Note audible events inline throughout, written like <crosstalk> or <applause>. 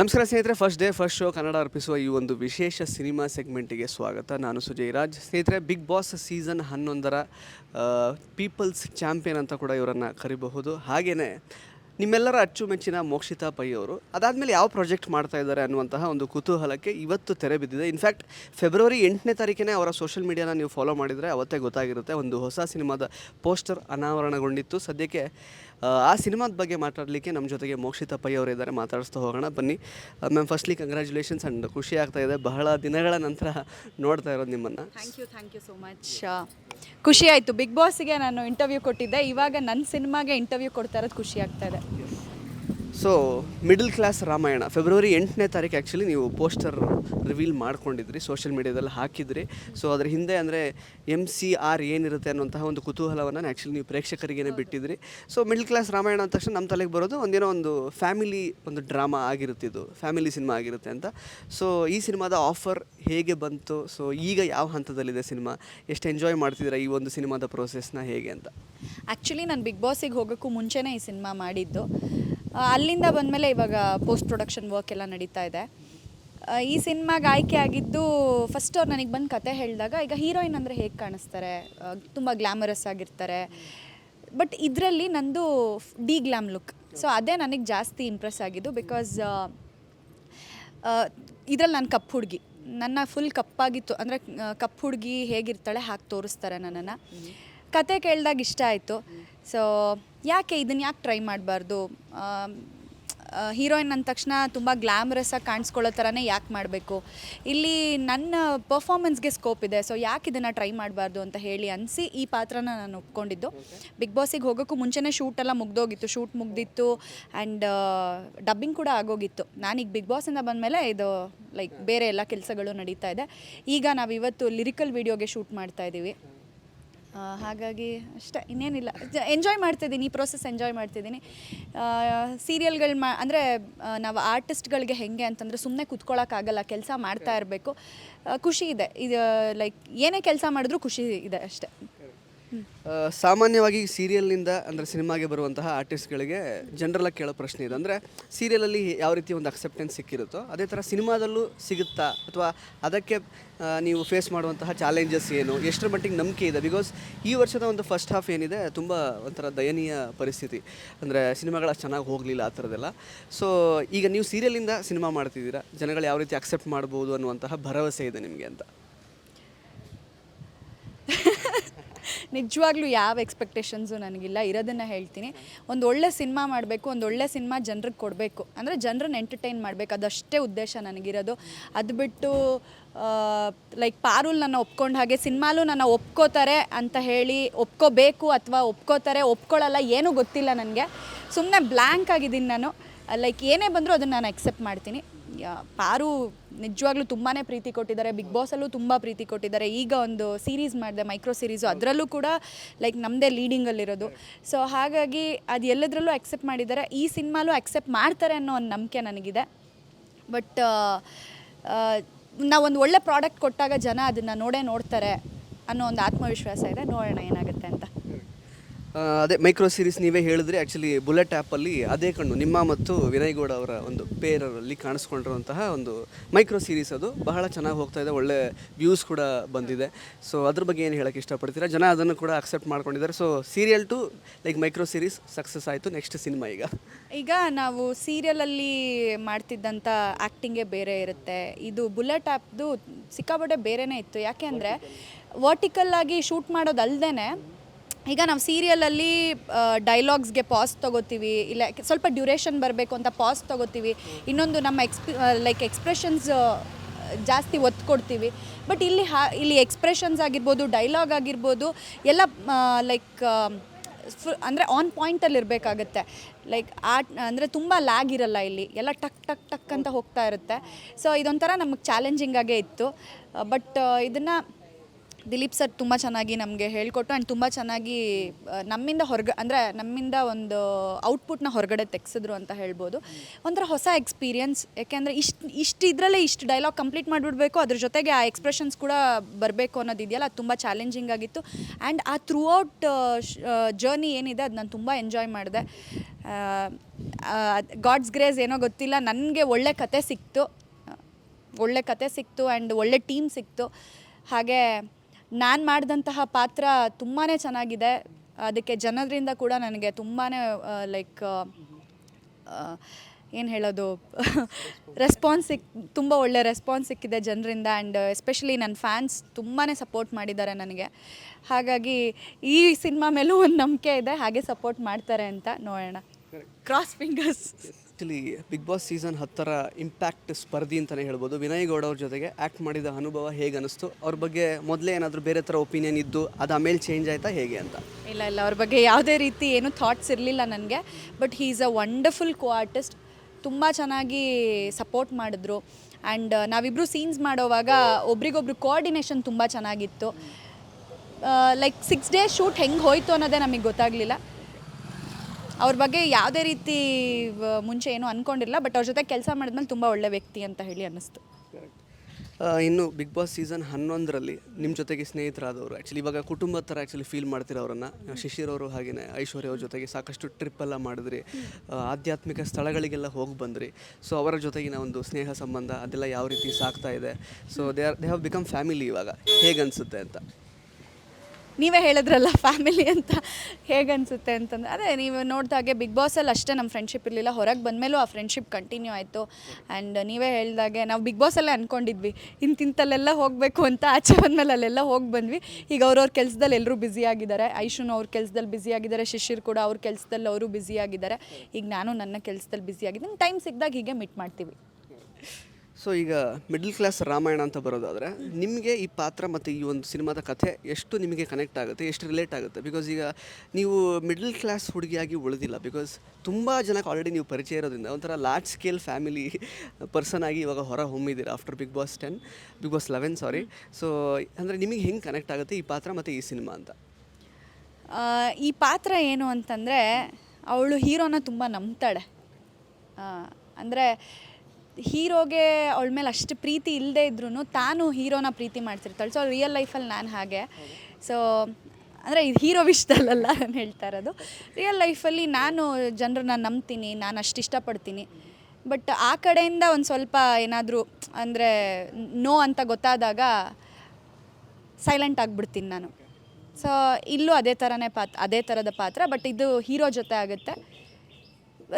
ನಮಸ್ಕಾರ ಸ್ನೇಹಿತರೆ first day first show Kannada ಅರ್ಪಿಸುವ ಈ ಒಂದು ವಿಶೇಷ ಸಿನಿಮಾ ಸೆಗ್ಮೆಂಟಿಗೆ ಸ್ವಾಗತ. ನಾನು ಸುಜಯ್ ರಾಜ್. ಸ್ನೇಹಿತರೆ ಬಿಗ್ ಬಾಸ್ ಸೀಸನ್ ಹನ್ನೊಂದರ ಪೀಪಲ್ಸ್ ಚಾಂಪಿಯನ್ ಅಂತ ಕೂಡ ಇವರನ್ನು ಕರಿಬಹುದು. ಹಾಗೆಯೇ ನಿಮ್ಮೆಲ್ಲರ ಅಚ್ಚುಮೆಚ್ಚಿನ ಮೋಕ್ಷಿತಾ ಪೈ ಅವರು, ಅದಾದಮೇಲೆ ಯಾವ ಪ್ರಾಜೆಕ್ಟ್ ಮಾಡ್ತಾ ಇದ್ದಾರೆ ಅನ್ನುವಂತಹ ಒಂದು ಕುತೂಹಲಕ್ಕೆ ಇವತ್ತು ತೆರೆ ಬಿದ್ದಿದೆ. ಇನ್ಫ್ಯಾಕ್ಟ್ ಫೆಬ್ರವರಿ ಎಂಟನೇ ತಾರೀಕಿನೇ ಅವರ ಸೋಷಿಯಲ್ ಮೀಡಿಯಾನ ನೀವು ಫಾಲೋ ಮಾಡಿದರೆ ಅವತ್ತೇ ಗೊತ್ತಾಗಿರುತ್ತೆ. ಒಂದು ಹೊಸ ಸಿನಿಮಾದ ಪೋಸ್ಟರ್ ಅನಾವರಣಗೊಂಡಿತ್ತು. ಸದ್ಯಕ್ಕೆ ಆ, ಸಿನಿಮಾದ ಬಗ್ಗೆ ಮಾತಾಡಲಿಕ್ಕೆ ನಮ್ಮ ಜೊತೆಗೆ ಮೋಕ್ಷಿತ ಪೈ ಅವರು ಇದ್ದಾರೆ. ಮಾತಾಡಿಸ್ತಾ ಹೋಗೋಣ. ಬನ್ನಿ. ಮ್ಯಾಮ್ ಫಸ್ಟ್ಲಿ ಕಂಗ್ರ್ಯಾಚುಲೇಷನ್ಸ್ ಅಂಡ್ ಖುಷಿ ಆಗ್ತಾ ಇದೆ. ಬಹಳ ದಿನಗಳ ನಂತರ ನೋಡ್ತಾ ಇರೋದು ನಿಮ್ಮನ್ನು. Thank you thank you so much ಖುಷಿ ಆಯಿತು. ಬಿಗ್ ಬಾಸ್ಗೆ ನಾನು ಇಂಟರ್ವ್ಯೂ ಕೊಟ್ಟಿದ್ದೆ. ಇವಾಗ ನನ್ನ ಸಿನಿಮಾಗೆ ಇಂಟರ್ವ್ಯೂ ಕೊಡ್ತಾ ಇರೋದು ಖುಷಿ ಆಗ್ತಾ ಇದೆ. So middle class Ramayana February ಎಂಟನೇ ತಾರೀಕು ಆ್ಯಕ್ಚುಲಿ ನೀವು ಪೋಸ್ಟರ್ ರಿವೀಲ್ ಮಾಡ್ಕೊಂಡಿದ್ರಿ ಸೋಷಿಯಲ್ ಮೀಡಿಯಾದಲ್ಲಿ ಹಾಕಿದ್ರಿ. ಸೊ ಅದ್ರ ಹಿಂದೆ ಅಂದರೆ ಎಂ ಸಿ ಆರ್ ಏನಿರುತ್ತೆ ಅನ್ನೋಂತಹ ಒಂದು ಕುತೂಹಲವನ್ನು ಆ್ಯಕ್ಚುಲಿ ನೀವು ಪ್ರೇಕ್ಷಕರಿಗೇನೆ ಬಿಟ್ಟಿದ್ರಿ. ಸೊ ಮಿಡಲ್ ಕ್ಲಾಸ್ ರಾಮಾಯಣ ಅಂದ ತಕ್ಷಣ ನಮ್ಮ ತಲೆಗೆ ಬರೋದು ಒಂದೇನೋ ಒಂದು ಫ್ಯಾಮಿಲಿ ಒಂದು ಡ್ರಾಮಾ ಆಗಿರುತ್ತೆ ಇದು ಫ್ಯಾಮಿಲಿ ಸಿನಿಮಾ ಆಗಿರುತ್ತೆ ಅಂತ. ಸೊ ಈ ಸಿನಿಮಾದ ಆಫರ್ ಹೇಗೆ ಬಂತು? ಸೊ ಈಗ ಯಾವ ಹಂತದಲ್ಲಿದೆ ಸಿನಿಮಾ ಎಷ್ಟು ಎಂಜಾಯ್ ಮಾಡ್ತಿದ್ದೀರಾ ಈ ಒಂದು ಸಿನಿಮಾದ ಪ್ರೋಸೆಸ್ನ ಹೇಗೆ ಅಂತ? ಆ್ಯಕ್ಚುಲಿ ನಾನು ಬಿಗ್ ಬಾಸಿಗೆ ಹೋಗೋಕ್ಕೂ ಮುಂಚೆನೇ ಈ ಸಿನಿಮಾ ಮಾಡಿದ್ದು. ಅಲ್ಲಿಂದ ಬಂದಮೇಲೆ ಇವಾಗ ಪೋಸ್ಟ್ ಪ್ರೊಡಕ್ಷನ್ ವರ್ಕ್ ಎಲ್ಲ ನಡೀತಾ ಇದೆ. ಈ ಸಿನಿಮಾಗೆ ಆಯ್ಕೆ ಆಗಿದ್ದು ಫಸ್ಟ್ ಅವ್ರು ನನಗೆ ಬಂದು ಕತೆ ಹೇಳಿದಾಗ ಈಗ ಹೀರೋಯಿನ್ ಅಂದರೆ ಹೇಗೆ ಕಾಣಿಸ್ತಾರೆ? ತುಂಬ ಗ್ಲ್ಯಾಮರಸ್ ಆಗಿರ್ತಾರೆ. ಬಟ್ ಇದರಲ್ಲಿ ನಂದು ಡಿ ಗ್ಲಾಮ್ ಲುಕ್ ಸೊ ಅದೇ ನನಗೆ ಜಾಸ್ತಿ ಇಂಪ್ರೆಸ್ ಆಗಿದ್ದು ಬಿಕಾಸ್ ಇದರಲ್ಲಿ ನಾನು ಕಪ್ಪು ಹುಡುಗಿ. ನನ್ನ ಫುಲ್ ಕಪ್ಪಾಗಿತ್ತು ಅಂದರೆ ಕಪ್ಪು ಹುಡುಗಿ ಹೇಗಿರ್ತಾಳೆ ಹಾಗೆ ತೋರಿಸ್ತಾರೆ ನನ್ನನ್ನು. ಕತೆ ಕೇಳಿದಾಗ ಇಷ್ಟ ಆಯಿತು. ಸೊ ಯಾಕೆ ಇದನ್ನು ಯಾಕೆ ಟ್ರೈ ಮಾಡಬಾರ್ದು? ಹೀರೋಯಿನ್ ಅಂದ ತಕ್ಷಣ ತುಂಬ ಗ್ಲ್ಯಾಮರಸ್ ಆಗಿ ಕಾಣಿಸ್ಕೊಳ್ಳೋ ಥರನೇ ಯಾಕೆ ಮಾಡಬೇಕು? ಇಲ್ಲಿ ನನ್ನ ಪರ್ಫಾರ್ಮೆನ್ಸ್ಗೆ ಸ್ಕೋಪ್ ಇದೆ ಸೊ ಯಾಕೆ ಇದನ್ನು ಟ್ರೈ ಮಾಡಬಾರ್ದು ಅಂತ ಹೇಳಿ ಅನಿಸಿ ಈ ಪಾತ್ರನ ನಾನು ಒಪ್ಕೊಂಡಿದ್ದು. ಬಿಗ್ ಬಾಸಿಗೆ ಹೋಗೋಕ್ಕೂ ಮುಂಚೆನೇ ಶೂಟ್ ಎಲ್ಲ ಮುಗ್ದೋಗಿತ್ತು ಶೂಟ್ ಮುಗ್ದಿತ್ತು ಆ್ಯಂಡ್ ಡಬ್ಬಿಂಗ್ ಕೂಡ ಆಗೋಗಿತ್ತು. ನಾನೀಗ ಬಿಗ್ ಬಾಸಿಂದ ಬಂದಮೇಲೆ ಇದು ಲೈಕ್ ಬೇರೆ ಎಲ್ಲ ಕೆಲಸಗಳು ನಡೀತಾ ಇದೆ. ಈಗ ನಾವು ಇವತ್ತು ಲಿರಿಕಲ್ ವೀಡಿಯೋಗೆ ಶೂಟ್ ಮಾಡ್ತಾ ಇದ್ದೀವಿ ಹಾಗಾಗಿ ಅಷ್ಟೇ ಇನ್ನೇನಿಲ್ಲ. ಎಂಜಾಯ್ ಮಾಡ್ತಿದ್ದೀನಿ ಈ ಪ್ರೋಸೆಸ್ ಎಂಜಾಯ್ ಮಾಡ್ತಿದ್ದೀನಿ ಸೀರಿಯಲ್ಗಳು ಮಾ ಅಂದರೆ ನಾವು ಆರ್ಟಿಸ್ಟ್ಗಳಿಗೆ ಹೆಂಗೆ ಅಂತಂದರೆ ಸುಮ್ಮನೆ ಕುತ್ಕೊಳ್ಳೋಕ್ಕಾಗಲ್ಲ ಕೆಲಸ ಮಾಡ್ತಾ ಇರಬೇಕು. ಖುಷಿ ಇದೆ. ಇದು ಲೈಕ್ ಏನೇ ಕೆಲಸ ಮಾಡಿದ್ರೂ ಖುಷಿ ಇದೆ ಅಷ್ಟೇ. ಸಾಮಾನ್ಯವಾಗಿ ಸೀರಿಯಲ್ನಿಂದ ಅಂದರೆ ಸಿನಿಮಾಗೆ ಬರುವಂತಹ ಆರ್ಟಿಸ್ಟ್ಗಳಿಗೆ ಜನರಲ್ಲ ಕೇಳೋ ಪ್ರಶ್ನೆ ಇದೆ. ಅಂದರೆ ಸೀರಿಯಲಲ್ಲಿ ಯಾವ ರೀತಿ ಒಂದು ಅಕ್ಸೆಪ್ಟೆನ್ಸ್ ಸಿಕ್ಕಿರುತ್ತೋ, ಅದೇ ಥರ ಸಿನಿಮಾದಲ್ಲೂ ಸಿಗುತ್ತಾ? ಅಥವಾ ಅದಕ್ಕೆ ನೀವು ಫೇಸ್ ಮಾಡುವಂತಹ ಚಾಲೆಂಜಸ್ ಏನು? ಎಷ್ಟರ ಮಟ್ಟಿಗೆ ನಂಬಿಕೆ ಇದೆ? ಬಿಕಾಸ್ ಈ ವರ್ಷದ ಒಂದು ಫಸ್ಟ್ ಹಾಫ್ ಏನಿದೆ, ತುಂಬ ಒಂಥರ ದಯನೀಯ ಪರಿಸ್ಥಿತಿ. ಅಂದರೆ ಸಿನಿಮಾಗಳ ಚೆನ್ನಾಗಿ ಹೋಗಲಿಲ್ಲ ಆ ಥರದ್ದೆಲ್ಲ. ಸೊ ಈಗ ನೀವು ಸೀರಿಯಲಿಂದ ಸಿನಿಮಾ ಮಾಡ್ತಿದ್ದೀರಾ? ಜನಗಳು ಯಾವ ರೀತಿ ಅಕ್ಸೆಪ್ಟ್ ಮಾಡ್ಬೋದು ಅನ್ನುವಂತಹ ಭರವಸೆ ಇದೆ ನಿಮಗೆ ಅಂತ. <laughs> ನಿಜವಾಗ್ಲೂ ಯಾವ ಎಕ್ಸ್ಪೆಕ್ಟೇಷನ್ಸು ನನಗಿಲ್ಲ, ಇರೋದನ್ನು ಹೇಳ್ತೀನಿ. ಒಂದು ಒಳ್ಳೆ ಸಿನಿಮಾ ಮಾಡಬೇಕು, ಒಂದು ಒಳ್ಳೆ ಸಿನಿಮಾ ಜನರಿಗೆ ಕೊಡಬೇಕು. ಅಂದರೆ ಜನರನ್ನ ಎಂಟರ್ಟೈನ್ ಮಾಡಬೇಕು, ಅದಷ್ಟೇ ಉದ್ದೇಶ ನನಗಿರೋದು. ಅದು ಬಿಟ್ಟು ಲೈಕ್ ಪಾರುಲ್ ನನ್ನ ಒಪ್ಕೊಂಡ ಹಾಗೆ, ಸಿನಿಮಾಲು ನನ್ನ ಒಪ್ಕೋತಾರೆ ಅಂತ ಹೇಳಿ, ಒಪ್ಕೋಬೇಕು ಅಥವಾ ಒಪ್ಕೋತಾರೆ ಒಪ್ಕೊಳ್ಳಲ್ಲ ಏನೂ ಗೊತ್ತಿಲ್ಲ ನನಗೆ. ಸುಮ್ಮನೆ ಬ್ಲ್ಯಾಂಕ್ ಆಗಿದ್ದೀನಿ ನಾನು. ಲೈಕ್ ಏನೇ ಬಂದರೂ ಅದನ್ನು ನಾನು ಅಕ್ಸೆಪ್ಟ್ ಮಾಡ್ತೀನಿ. ಪಾರು ನಿಜವಾಗ್ಲೂ ತುಂಬಾ ಪ್ರೀತಿ ಕೊಟ್ಟಿದ್ದಾರೆ. ಬಿಗ್ ಬಾಸಲ್ಲೂ ತುಂಬ ಪ್ರೀತಿ ಕೊಟ್ಟಿದ್ದಾರೆ. ಈಗ ಒಂದು ಸೀರೀಸ್ ಮಾಡಿದೆ ಮೈಕ್ರೋ ಸೀರೀಸು ಅದರಲ್ಲೂ ಕೂಡ ಲೈಕ್ ನಮ್ಮದೇ ಲೀಡಿಂಗಲ್ಲಿರೋದು ಸೊ ಹಾಗಾಗಿ ಅದು ಎಲ್ಲದರಲ್ಲೂ ಅಕ್ಸೆಪ್ಟ್ ಮಾಡಿದ್ದಾರೆ. ಈ ಸಿನಿಮಾಲೂ ಅಕ್ಸೆಪ್ಟ್ ಮಾಡ್ತಾರೆ ಅನ್ನೋ ಒಂದು ನಂಬಿಕೆ ನನಗಿದೆ. ಬಟ್ ನಾವು ಒಂದು ಒಳ್ಳೆ ಪ್ರಾಡಕ್ಟ್ ಕೊಟ್ಟಾಗ ಜನ ಅದನ್ನು ನೋಡೇ ನೋಡ್ತಾರೆ ಅನ್ನೋ ಒಂದು ಆತ್ಮವಿಶ್ವಾಸ ಇದೆ. ನೋಡೋಣ ಏನಾಗುತ್ತೆ. ಅದೇ ಮೈಕ್ರೋ ಸೀರೀಸ್ ನೀವೇ ಹೇಳಿದ್ರೆ ಆ್ಯಕ್ಚುಲಿ ಬುಲೆಟ್ ಆ್ಯಪಲ್ಲಿ ಅದೇ ಕಣ್ಣು, ನಿಮ್ಮ ಮತ್ತು ವಿನಯ್ ಗೌಡ ಅವರ ಒಂದು ಪೇರಲ್ಲಿ ಕಾಣಿಸ್ಕೊಂಡಿರುವಂತಹ ಒಂದು ಮೈಕ್ರೋ ಸೀರೀಸ್ ಅದು. ಬಹಳ ಚೆನ್ನಾಗಿ ಹೋಗ್ತಾ ಇದೆ, ಒಳ್ಳೆ ವ್ಯೂಸ್ ಕೂಡ ಬಂದಿದೆ. ಸೊ ಅದ್ರ ಬಗ್ಗೆ ಏನು ಹೇಳೋಕ್ಕೆ ಇಷ್ಟಪಡ್ತೀರಾ? ಜನ ಅದನ್ನು ಕೂಡ ಅಕ್ಸೆಪ್ಟ್ ಮಾಡ್ಕೊಂಡಿದ್ದಾರೆ. So serial too like micro series success ಆಯಿತು. ನೆಕ್ಸ್ಟ್ ಸಿನಿಮಾ ಈಗ. ಈಗ ನಾವು ಸೀರಿಯಲಲ್ಲಿ ಮಾಡ್ತಿದ್ದಂಥ ಆ್ಯಕ್ಟಿಂಗೇ ಬೇರೆ ಇರುತ್ತೆ. ಇದು ಬುಲೆಟ್ ಆ್ಯಪ್ದು ಸಿಕ್ಕಾಪಟ್ಟೆ ಬೇರೆನೇ ಇತ್ತು. ಯಾಕೆ ಅಂದರೆ ವರ್ಟಿಕಲ್ ಆಗಿ ಶೂಟ್ ಮಾಡೋದಲ್ದೇ ಈಗ ನಾವು ಸೀರಿಯಲಲ್ಲಿ ಡೈಲಾಗ್ಸ್ಗೆ ಪಾಸ್ ತೊಗೋತೀವಿ, ಇಲ್ಲ ಸ್ವಲ್ಪ ಡ್ಯೂರೇಷನ್ ಬರಬೇಕು ಅಂತ ಪಾಸ್ ತೊಗೋತೀವಿ. ಇನ್ನೊಂದು ನಮ್ಮ ಎಕ್ಸ್ಪಿ ಲೈಕ್ ಎಕ್ಸ್ಪ್ರೆಷನ್ಸ್ ಜಾಸ್ತಿ ಒತ್ತು ಕೊಡ್ತೀವಿ. ಬಟ್ ಇಲ್ಲಿ ಹಾ, ಇಲ್ಲಿ ಎಕ್ಸ್ಪ್ರೆಷನ್ಸ್ ಆಗಿರ್ಬೋದು ಡೈಲಾಗ್ ಆಗಿರ್ಬೋದು, ಎಲ್ಲ ಲೈಕ್ ಅಂದರೆ ಆನ್ ಪಾಯಿಂಟಲ್ಲಿ ಇರಬೇಕಾಗತ್ತೆ. ಲೈಕ್ ಆಟ್ ಅಂದರೆ ತುಂಬ ಲ್ಯಾಗ್ ಇರಲ್ಲ ಇಲ್ಲಿ. ಎಲ್ಲ ಟಕ್ ಟಕ್ ಟಕ್ ಅಂತ ಹೋಗ್ತಾ ಇರುತ್ತೆ. ಸೊ ಇದೊಂಥರ ನಮಗೆ ಚಾಲೆಂಜಿಂಗ್ ಆಗೇ ಇತ್ತು. ಬಟ್ ಇದನ್ನು ದಿಲೀಪ್ ಸರ್ ತುಂಬ ಚೆನ್ನಾಗಿ ನಮಗೆ ಹೇಳಿಕೊಟ್ಟು ಆ್ಯಂಡ್ ತುಂಬ ಚೆನ್ನಾಗಿ ನಮ್ಮಿಂದ ಹೊರಗ, ಅಂದರೆ ನಮ್ಮಿಂದ ಒಂದು ಔಟ್ಪುಟ್ನ ಹೊರಗಡೆ ತೆಗ್ಸಿದ್ರು ಅಂತ ಹೇಳ್ಬೋದು. ಒಂಥರ ಹೊಸ ಎಕ್ಸ್ಪೀರಿಯನ್ಸ್ ಯಾಕೆಂದರೆ ಇಷ್ಟು ಇಷ್ಟು ಇದರಲ್ಲೇ ಇಷ್ಟು ಡೈಲಾಗ್ ಕಂಪ್ಲೀಟ್ ಮಾಡಿಬಿಡ್ಬೇಕು, ಅದ್ರ ಜೊತೆಗೆ ಆ ಎಕ್ಸ್ಪ್ರೆಷನ್ಸ್ ಕೂಡ ಬರಬೇಕು ಅನ್ನೋದು ಇದೆಯಲ್ಲ ಅದು ತುಂಬ ಚಾಲೆಂಜಿಂಗ್ ಆಗಿತ್ತು. ಆ್ಯಂಡ್ ಆ ಥ್ರೂ ಔಟ್ ಜರ್ನಿ ಏನಿದೆ ಅದು ನಾನು ತುಂಬ ಎಂಜಾಯ್ ಮಾಡಿದೆ. ಗಾಡ್ಸ್ ಗ್ರೇಸ್ ಏನೋ ಗೊತ್ತಿಲ್ಲ, ನನಗೆ ಒಳ್ಳೆ ಕತೆ ಸಿಕ್ತು. ಒಳ್ಳೆ ಕತೆ ಸಿಕ್ತು ಆ್ಯಂಡ್ ಒಳ್ಳೆ ಟೀಮ್ ಸಿಕ್ತು. ಹಾಗೆ ನಾನು ಮಾಡಿದಂತಹ ಪಾತ್ರ ತುಂಬಾ ಚೆನ್ನಾಗಿದೆ. ಅದಕ್ಕೆ ಜನರಿಂದ ಕೂಡ ನನಗೆ <laughs> ತುಂಬಾ ಲೈಕ್ ಏನು ಹೇಳೋದು? ರೆಸ್ಪಾನ್ಸ್ ಸಿಕ್ ತುಂಬ ಒಳ್ಳೆ ರೆಸ್ಪಾನ್ಸ್ ಸಿಕ್ಕಿದೆ ಜನರಿಂದ ಆ್ಯಂಡ್ ಎಸ್ಪೆಷಲಿ ನನ್ನ ಫ್ಯಾನ್ಸ್ ತುಂಬಾ ಸಪೋರ್ಟ್ ಮಾಡಿದ್ದಾರೆ ನನಗೆ. ಹಾಗಾಗಿ ಈ ಸಿನಿಮಾ ಮೇಲೂ ಒಂದು ನಂಬಿಕೆ ಇದೆ ಹಾಗೆ ಸಪೋರ್ಟ್ ಮಾಡ್ತಾರೆ ಅಂತ ನೋಡೋಣ. Cross fingers actually big boss season ಹತ್ತರ ಇಂಪ್ಯಾಕ್ಟ್ ಸ್ಪರ್ಧಿ ಅಂತಲೇ ಹೇಳ್ಬೋದು. ವಿನಯ್ ಗೌಡ ಅವ್ರ ಜೊತೆಗೆ ಆ್ಯಕ್ಟ್ ಮಾಡಿದ ಅನುಭವ ಹೇಗೆ ಅನಿಸ್ತು ಅವ್ರ ಬಗ್ಗೆ ಮೊದಲೇ ಏನಾದರೂ ಬೇರೆ ಥರ ಒಪಿನಿಯನ್ ಇದ್ದು ಅದು ಆಮೇಲೆ ಚೇಂಜ್ ಆಯಿತಾ ಹೇಗೆ ಅಂತ? ಇಲ್ಲ ಇಲ್ಲ. ಅವ್ರ ಬಗ್ಗೆ ಯಾವುದೇ ರೀತಿ ಏನು ಥಾಟ್ಸ್ ಇರಲಿಲ್ಲ ನನಗೆ. But he is a wonderful co artist ತುಂಬ ಚೆನ್ನಾಗಿ ಸಪೋರ್ಟ್ ಮಾಡಿದ್ರು. ಆ್ಯಂಡ್ ನಾವಿಬ್ಬರು ಸೀನ್ಸ್ ಮಾಡೋವಾಗ ಒಬ್ರಿಗೊಬ್ರು ಕೋಆರ್ಡಿನೇಷನ್ ತುಂಬ ಚೆನ್ನಾಗಿತ್ತು. ಲೈಕ್ ಸಿಕ್ಸ್ ಡೇ ಶೂಟ್ ಹೆಂಗೆ ಹೋಯಿತು ಅನ್ನೋದೇ ನಮಗೆ ಗೊತ್ತಾಗಲಿಲ್ಲ. ಅವ್ರ ಬಗ್ಗೆ ಯಾವುದೇ ರೀತಿ ಮುಂಚೆ ಏನೂ ಅಂದ್ಕೊಂಡಿಲ್ಲ ಬಟ್ ಅವ್ರ ಜೊತೆ ಕೆಲಸ ಮಾಡಿದ್ಮೇಲೆ ತುಂಬ ಒಳ್ಳೆ ವ್ಯಕ್ತಿ ಅಂತ ಹೇಳಿ ಅನ್ನಿಸ್ತು. ಇನ್ನು ಬಿಗ್ ಬಾಸ್ ಸೀಸನ್ ಹನ್ನೊಂದರಲ್ಲಿ ನಿಮ್ಮ ಜೊತೆಗೆ ಸ್ನೇಹಿತರಾದವರು ಆ್ಯಕ್ಚುಲಿ ಇವಾಗ ಕುಟುಂಬ ಥರ ಆ್ಯಕ್ಚುಲಿ ಫೀಲ್ ಮಾಡ್ತೀರ ಅವರನ್ನು? ಶಿಶಿರ್ ಅವರು ಹಾಗೆಯೇ ಐಶ್ವರ್ಯ ಅವ್ರ ಜೊತೆಗೆ ಸಾಕಷ್ಟು ಟ್ರಿಪ್ ಎಲ್ಲ ಮಾಡಿದ್ರಿ. ಆಧ್ಯಾತ್ಮಿಕ ಸ್ಥಳಗಳಿಗೆಲ್ಲ ಹೋಗಿ ಬಂದ್ರಿ. ಸೊ ಅವರ ಜೊತೆಗಿನ ಒಂದು ಸ್ನೇಹ ಸಂಬಂಧ ಅದೆಲ್ಲ ಯಾವ ರೀತಿ ಸಾಕ್ತಾ ಇದೆ? So they are they have become family ಇವಾಗ. ಹೇಗೆ ಅನಿಸುತ್ತೆ ಅಂತ? ನೀವೇ ಹೇಳಿದ್ರಲ್ಲ ಫ್ಯಾಮಿಲಿ ಅಂತ ಹೇಗನ್ಸುತ್ತೆ ಅಂತಂದರೆ, ಅದೇ ನೀವು ನೋಡಿದಾಗೆ ಬಿಗ್ ಬಾಸಲ್ಲಿ ಅಷ್ಟೇ ನಮ್ಮ ಫ್ರೆಂಡ್ಶಿಪ್ ಇರಲಿಲ್ಲ. ಹೊರಗೆ ಬಂದಮೇಲೂ ಆ ಫ್ರೆಂಡ್ಶಿಪ್ ಕಂಟಿನ್ಯೂ ಆಯಿತು. ಆ್ಯಂಡ್ ನೀವೇ ಹೇಳಿದಾಗೆ ನಾವು ಬಿಗ್ ಬಾಸಲ್ಲೇ ಅಂದ್ಕೊಂಡಿದ್ವಿ ಇಂತಿಂತಲ್ಲೆಲ್ಲ ಹೋಗಬೇಕು ಅಂತ ಆಚೆ ಬಂದಮೇಲೆ ಅಲ್ಲೆಲ್ಲ ಹೋಗಿ ಬಂದ್ವಿ. ಈಗ ಅವ್ರವ್ರ ಕೆಲಸದಲ್ಲಿ ಎಲ್ಲರೂ ಆಗಿದ್ದಾರೆ. ಐಶುನು ಅವ್ರ ಕೆಲಸದಲ್ಲಿ ಬ್ಯುಸಿ ಆಗಿದ್ದಾರೆ. ಶಿಶಿರ್ ಕೂಡ ಅವ್ರ ಕೆಲಸದಲ್ಲಿ ಅವರು ಬ್ಯುಸಿ ಆಗಿದ್ದಾರೆ. ಈಗ ನಾನು ನನ್ನ ಕೆಲಸದಲ್ಲಿ ಬ್ಯುಸಿ ಆಗಿದ್ದೀನಿ. ಟೈಮ್ ಸಿಕ್ಕಿದಾಗ ಹೀಗೆ ಮೀಟ್ ಮಾಡ್ತೀವಿ. ಸೊ ಈಗ ಮಿಡ್ಲ್ ಕ್ಲಾಸ್ ರಾಮಾಯಣ ಅಂತ ಬರೋದಾದರೆ, ನಿಮಗೆ ಈ ಪಾತ್ರ ಮತ್ತು ಈ ಒಂದು ಸಿನಿಮಾದ ಕಥೆ ಎಷ್ಟು ನಿಮಗೆ ಕನೆಕ್ಟ್ ಆಗುತ್ತೆ, ಎಷ್ಟು ರಿಲೇಟ್ ಆಗುತ್ತೆ? ಬಿಕಾಸ್ ಈಗ ನೀವು ಮಿಡ್ಲ್ ಕ್ಲಾಸ್ ಹುಡುಗಿಯಾಗಿ ಉಳಿದಿಲ್ಲ ಬಿಕಾಸ್ ತುಂಬ ಜನಕ್ಕೆ ಆಲ್ರೆಡಿ ನೀವು ಪರಿಚಯ ಇರೋದ್ರಿಂದ ಒಂಥರ ಲಾರ್ಜ್ ಸ್ಕೇಲ್ ಫ್ಯಾಮಿಲಿ ಪರ್ಸನ್ ಆಗಿ ಇವಾಗ ಹೊರ ಹೊಮ್ಮಿದ್ದೀರಾ after big boss ten big boss eleven sorry so ಅಂದರೆ ನಿಮಗೆ ಹೆಂಗೆ ಕನೆಕ್ಟ್ ಆಗುತ್ತೆ ಈ ಪಾತ್ರ ಮತ್ತು ಈ ಸಿನಿಮಾ ಅಂತ? ಈ ಪಾತ್ರ ಏನು ಅಂತಂದರೆ, ಅವಳು ಹೀರೋನ ತುಂಬ ನಂಬ್ತಾಳೆ. ಅಂದರೆ ಹೀರೋಗೆ ಅವಳ ಮೇಲೆ ಅಷ್ಟು ಪ್ರೀತಿ ಇಲ್ಲದೆ ಇದ್ರೂ ತಾನು ಹೀರೋನ ಪ್ರೀತಿ ಮಾಡ್ತಿರ್ತಾಳೆ ಸೊ ರಿಯಲ್ ಲೈಫಲ್ಲಿ ನಾನು ಹಾಗೆ. ಸೊ ಅಂದರೆ ಇದು ಹೀರೋ ವಿಷಯದಲ್ಲ ನಾನು ಹೇಳ್ತಾ ಇರೋದು. ರಿಯಲ್ ಲೈಫಲ್ಲಿ ನಾನು ಜನರನ್ನ ನಂಬ್ತೀನಿ, ನಾನು ಅಷ್ಟು ಇಷ್ಟಪಡ್ತೀನಿ. ಬಟ್ ಆ ಕಡೆಯಿಂದ ಒಂದು ಸ್ವಲ್ಪ ಏನಾದರೂ, ಅಂದರೆ ನೋ ಅಂತ ಗೊತ್ತಾದಾಗ ಸೈಲೆಂಟ್ ಆಗಿಬಿಡ್ತೀನಿ ನಾನು. ಸೊ ಇಲ್ಲೂ ಅದೇ ಥರನೇ ಪಾತ್ರ ಅದೇ ಥರದ ಪಾತ್ರ ಬಟ್ ಇದು ಹೀರೋ ಜೊತೆ ಆಗುತ್ತೆ.